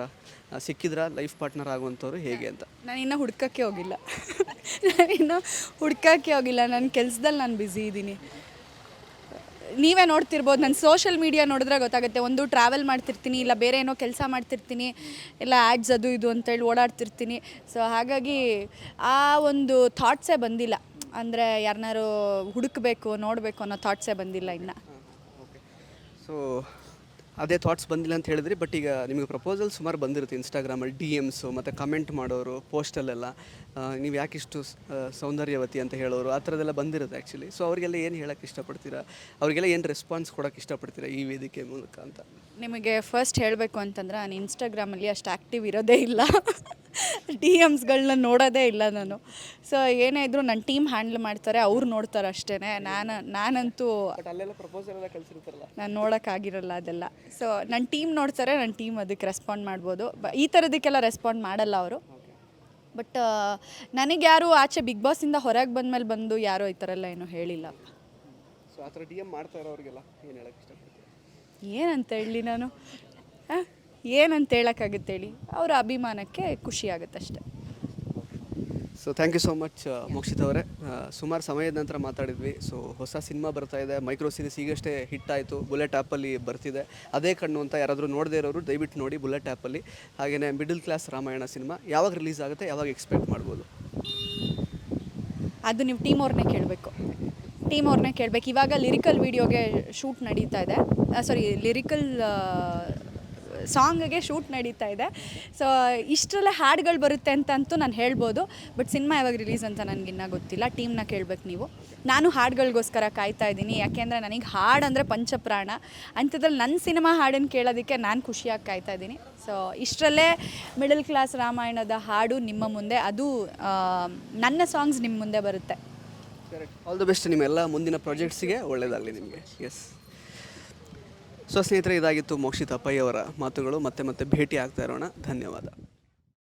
ಸಿಕ್ಕಿದ್ರ? ಲೈಫ್ ಪಾರ್ಟ್ನರ್ ಆಗುವಂಥವ್ರು ಹೇಗೆ ಅಂತ? ನಾನು ಇನ್ನೂ ಹುಡ್ಕಕ್ಕೆ ಹೋಗಿಲ್ಲ. ನಾನು ಇನ್ನೂ ಹುಡ್ಕೋಕ್ಕೆ ಹೋಗಿಲ್ಲ. ನನ್ನ ಕೆಲಸದಲ್ಲಿ ನಾನು ಬ್ಯುಸಿ ಇದ್ದೀನಿ ನೀವೇ ನೋಡ್ತಿರ್ಬೋದು, ನಾನು ಸೋಷಿಯಲ್ ಮೀಡಿಯಾ ನೋಡಿದ್ರೆ ಗೊತ್ತಾಗುತ್ತೆ, ಒಂದು ಟ್ರಾವೆಲ್ ಮಾಡ್ತಿರ್ತೀನಿ, ಇಲ್ಲ ಬೇರೆ ಏನೋ ಕೆಲಸ ಮಾಡ್ತಿರ್ತೀನಿ, ಇಲ್ಲ ಆ್ಯಡ್ಸ್ ಅದು ಇದು ಅಂತೇಳಿ ಓಡಾಡ್ತಿರ್ತೀನಿ. ಸೊ ಹಾಗಾಗಿ ಆ ಒಂದು ಥಾಟ್ಸೇ ಬಂದಿಲ್ಲ. ಅಂದರೆ ಯಾರನ್ನಾರು ಹುಡುಕಬೇಕು, ನೋಡಬೇಕು ಅನ್ನೋ ಥಾಟ್ಸೇ ಬಂದಿಲ್ಲ ಇನ್ನು. ಸೊ ಅದೇ ಥಾಟ್ಸ್ ಬಂದಿಲ್ಲ ಅಂತ ಹೇಳಿದ್ರಿ ಬಟ್ ಈಗ ನಿಮಗೆ ಪ್ರಪೋಸಲ್ ಸುಮಾರು ಬಂದಿರುತ್ತೆ ಇನ್ಸ್ಟಾಗ್ರಾಮಲ್ಲಿ ಡಿ ಎಮ್ಸು ಮತ್ತು ಕಮೆಂಟ್ ಮಾಡೋರು ಪೋಸ್ಟಲ್ಲೆಲ್ಲ ನೀವು ಯಾಕಿಷ್ಟು ಇಷ್ಟು ಸೌಂದರ್ಯವತಿ ಅಂತ ಹೇಳೋರು, ಆ ಥರದೆಲ್ಲ ಬಂದಿರುತ್ತೆ ಆ್ಯಕ್ಚುಲಿ ಸೊ ಅವರಿಗೆಲ್ಲ ಏನು ಹೇಳೋಕ್ಕೆ ಇಷ್ಟಪಡ್ತೀರಾ? ಅವರಿಗೆಲ್ಲ ಏನು ರೆಸ್ಪಾನ್ಸ್ ಕೊಡೋಕ್ಕೆ ಇಷ್ಟಪಡ್ತೀರಾ ಈ ವೇದಿಕೆ ಮೂಲಕ ಅಂತ? ನಿಮಗೆ ಫಸ್ಟ್ ಹೇಳಬೇಕು ಅಂತಂದ್ರೆ, ನಾನು ಇನ್ಸ್ಟಾಗ್ರಾಮಲ್ಲಿ ಅಷ್ಟು ಆ್ಯಕ್ಟಿವ್ ಇರೋದೇ ಇಲ್ಲ. <laughs> ಡಿ ಎಮ್ಸ್ಗಳನ್ನ ನೋಡೋದೇ ಇಲ್ಲ ನಾನು. ಸೊ ಏನೇ ಇದ್ರು ನನ್ನ ಟೀಮ್ ಹ್ಯಾಂಡಲ್ ಮಾಡ್ತಾರೆ ಅವ್ರು ನೋಡ್ತಾರೆ ಅಷ್ಟೇ ನಾನು ನಾನಂತೂ ನಾನು ನೋಡೋಕ್ಕಾಗಿರಲ್ಲ ಅದೆಲ್ಲ. ಸೊ ನನ್ನ ಟೀಮ್ ನೋಡ್ತಾರೆ ನನ್ನ ಟೀಮ್ ಅದಕ್ಕೆ ರೆಸ್ಪಾಂಡ್ ಮಾಡ್ಬೋದು. ಬ ಈ ಥರದಕ್ಕೆಲ್ಲ ರೆಸ್ಪಾಂಡ್ ಮಾಡಲ್ಲ ಅವರು. ಬಟ್ ನನಗೆ ಯಾರು ಆಚೆ ಬಿಗ್ ಬಾಸಿಂದ ಹೊರಗೆ ಬಂದಮೇಲೆ ಬಂದು ಯಾರು ಈ ಥರ ಎಲ್ಲ ಏನೂ ಹೇಳಿಲ್ಲ. ಏನಂತ ಹೇಳಿ ನಾನು? ಏನಂತ ಹೇಳೋಕ್ಕಾಗುತ್ತೆ ಹೇಳಿ ಅವರ ಅಭಿಮಾನಕ್ಕೆ ಖುಷಿ ಆಗುತ್ತೆ ಅಷ್ಟೆ. So thank you so much Mokshith ಅವರೇ. ಸುಮಾರು ಸಮಯದ ನಂತರ ಮಾತಾಡಿದ್ವಿ. ಸೊ ಹೊಸ ಸಿನಿಮಾ ಬರ್ತಾ ಇದೆ. ಮೈಕ್ರೋ ಸೀರೀಸ್ ಈಗಷ್ಟೇ ಹಿಟ್ ಆಯಿತು. ಬುಲೆಟ್ ಆ್ಯಪಲ್ಲಿ ಬರ್ತಿದೆ. ಅದೇ ಕಣ್ಣು ಅಂತ ಯಾರಾದರೂ ನೋಡದೇ ಇರೋರು ದಯವಿಟ್ಟು ನೋಡಿ ಬುಲೆಟ್ ಆ್ಯಪಲ್ಲಿ ಹಾಗೆಯೇ ಮಿಡಲ್ ಕ್ಲಾಸ್ ರಾಮಾಯಣ ಸಿನಿಮಾ. ಯಾವಾಗ ರಿಲೀಸ್ ಆಗುತ್ತೆ? ಯಾವಾಗ ಎಕ್ಸ್ಪೆಕ್ಟ್ ಮಾಡ್ಬೋದು? ಅದು ನೀವು ಟೀಮ್ ಅವ್ರನ್ನೇ ಕೇಳಬೇಕು. ಟೀಮ್ ಅವ್ರನ್ನೇ ಕೇಳಬೇಕು. ಇವಾಗ ಲಿರಿಕಲ್ ವಿಡಿಯೋಗೆ ಶೂಟ್ ನಡೀತಾ ಇದೆ. ಸಾರಿ ಲಿರಿಕಲ್ ಸಾಂಗ್ಗೆ ಶೂಟ್ ನಡೀತಾ ಇದೆ. ಸೊ ಇಷ್ಟರಲ್ಲೇ ಹಾಡುಗಳು ಬರುತ್ತೆ ಅಂತ ಅಂತೂ ನಾನು ಹೇಳ್ಬೋದು. ಬಟ್ ಸಿನಿಮಾ ಯಾವಾಗ ರಿಲೀಸ್ ಅಂತ ನನಗಿನ್ನ ಗೊತ್ತಿಲ್ಲ. ಟೀಮ್ನ ಕೇಳಬೇಕು ನೀವು. ನಾನು ಹಾಡುಗಳಿಗೋಸ್ಕರ ಕಾಯ್ತಾ ಇದ್ದೀನಿ. ಯಾಕೆಂದರೆ ನನಗೆ ಹಾಡು ಅಂದರೆ ಪಂಚಪ್ರಾಣ. ಅಂಥದ್ರಲ್ಲಿ ನನ್ನ ಸಿನಿಮಾ ಹಾಡನ್ನು ಕೇಳೋದಕ್ಕೆ ನಾನು ಖುಷಿಯಾಗಿ ಕಾಯ್ತಾ ಇದ್ದೀನಿ. ಸೊ ಇಷ್ಟರಲ್ಲೇ ಮಿಡಲ್ ಕ್ಲಾಸ್ ರಾಮಾಯಣದ ಹಾಡು ನಿಮ್ಮ ಮುಂದೆ, ಅದು ನನ್ನ ಸಾಂಗ್ಸ್ ನಿಮ್ಮ ಮುಂದೆ ಬರುತ್ತೆ. ಆಲ್ ದ ಬೆಸ್ಟ್ ನಿಮ್ಮೆಲ್ಲ ಮುಂದಿನ ಪ್ರಾಜೆಕ್ಟ್ಸಿಗೆ ಒಳ್ಳೆಯದಾಗಲಿ ನಿಮಗೆ. ಎಸ್ ಸೊ ಸ್ನೇಹಿತರೆ ಇದಾಗಿತ್ತು ಮೋಕ್ಷಿತ ಅಪ್ಪಯ್ಯವರ ಮಾತುಗಳು. ಮತ್ತೆ ಮತ್ತೆ ಭೇಟಿ ಆಗ್ತಾ ಇರೋಣ. ಧನ್ಯವಾದ.